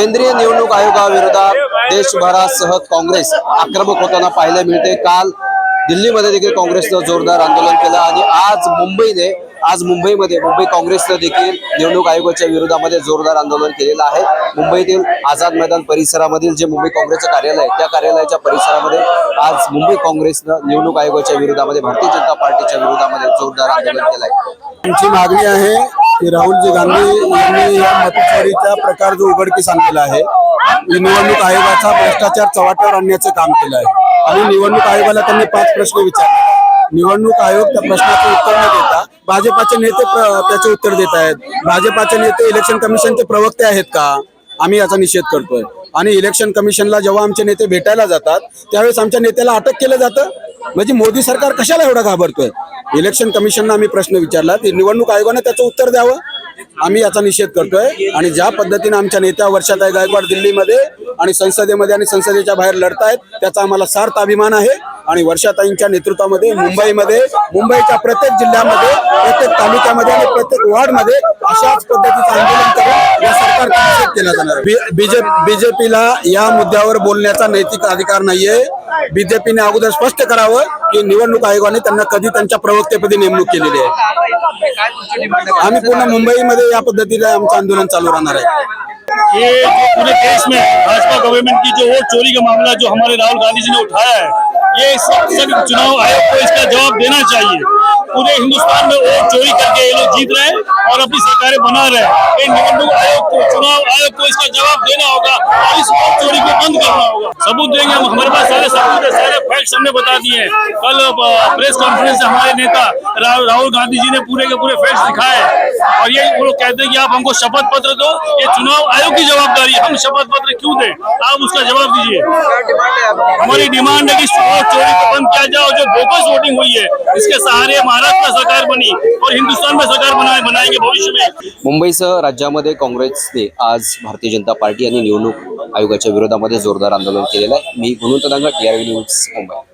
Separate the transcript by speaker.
Speaker 1: केंद्रीय निवडणूक आयोगाविरोधात देशभरासह काँग्रेस आक्रमक होताना पाहायला मिळते. काल दिल्लीमध्ये देखील काँग्रेसनं जोरदार आंदोलन केलं आणि आज मुंबईने आज मुंबईमध्ये मुंबई काँग्रेसनं देखील निवडणूक आयोगाच्या विरोधामध्ये जोरदार आंदोलन केलेलं आहे. मुंबईतील आझाद मैदान परिसरामधील जे मुंबई काँग्रेसचं कार्यालय आहे त्या कार्यालयाच्या परिसरामध्ये आज मुंबई काँग्रेसनं निवडणूक आयोगाच्या विरोधामध्ये भारतीय जनता पार्टीच्या विरोधामध्ये जोरदार आंदोलन केलं आहे
Speaker 2: आमची मागणी आहे की राहुलजी गांधी यांनी या मतचोरीचा प्रकार जो उघडकीस आणलेला आहे निवडणूक आयोगाचा भ्रष्टाचार चव्हाट्यावर आणण्याचं काम केलं आहे. आणि निवडणूक आयोगाला त्यांनी पाच प्रश्न विचारले. निवडणूक आयोग त्या प्रश्नाचं उत्तर न देता भाजपाचे नेते त्याचे उत्तर देत आहेत. भाजपाचे नेते इलेक्शन कमिशनचे प्रवक्ते आहेत का? आम्ही याचा निषेध करतोय. आणि इलेक्शन कमिशनला जेव्हा आमचे नेते भेटायला जातात त्यावेळेस आमच्या नेत्याला अटक केलं जातं? म्हणजे मोदी सरकार कशाला एवढं घाबरतोय? इलेक्शन कमिशनला आम्ही प्रश्न विचारला. ते निवडणूक आयोगाने त्याचं उत्तर द्यावं. आम्ही याचा निषेध करतोय. आणि ज्या पद्धतीने आमच्या नेत्या वर्षाताई गायकवाड दिल्लीमध्ये आणि संसदेमध्ये आणि संसदेच्या बाहेर लढतायत त्याचा आम्हाला सार्थ अभिमान आहे. आणि वर्षाताईंच्या नेतृत्वामध्ये मुंबईमध्ये मुंबईच्या प्रत्येक जिल्ह्यामध्ये प्रत्येक तालुक्यामध्ये आणि प्रत्येक वॉर्डमध्ये अशाच पद्धतीचं आंदोलन करून या सरकारचा निषेध केला जाणार बीजेपीला या मुद्द्यावर बोलण्याचा नैतिक अधिकार नाहीये. बीजेपीने अगोदर स्पष्ट करावं की निवडणूक आयोगाने त्यांना कधी त्यांच्या प्रवक्तेपदी नेमणूक केलेली आहे. आम्ही पूर्ण मुंबईमध्ये या पद्धतीने आमचं आंदोलन चालू राहणार आहे.
Speaker 3: ये जो पूरे देश में भाजपा गवर्नमेंट की जो वोट चोरी का मामला जो हमारे राहुल गांधी जी ने उठाया है ये सब चुनाव आयोग को इसका जवाब देना चाहिए। पूरे हिंदुस्तान में वोट चोरी करके ये लोग जीत रहे हैं और अपनी सरकारें बना रहे हैं। ये आयोग को चुनाव आयोग को इसका जवाब देना होगा और इस वोट बंद करना होगा। सबूत देंगे हम। हमारे पास सारे सबूत है, सारे फैक्ट हमने बता दिए हैं। कल प्रेस कॉन्फ्रेंस से हमारे नेता राहुल गांधी जी ने पूरे के पूरे फैक्ट दिखाए और ये वो लोग कहते हैं कि आप हमको शपथ पत्र दो। ये चुनाव आयोग की जवाबदारी हम शपथ पत्र क्यों दें? आप उसका जवाब दीजिए। हमारी डिमांड है कि चोरी को बंद किया जाए और जो बोगस वोटिंग हुई है, इसके सहारे महाराष्ट्र में सरकार बनी और हिंदुस्तान में सरकार बनाए बनाएँगे भविष्य में।
Speaker 1: मुंबईसह राज्यामध्ये काँग्रेसने आज भारतीय जनता पार्टी आणि निवडणूक आयोगाच्या विरोधामध्ये जोरदार आंदोलन केलेलं आहे. मी गुणवंत दांगट आर न्यूज मुंबई.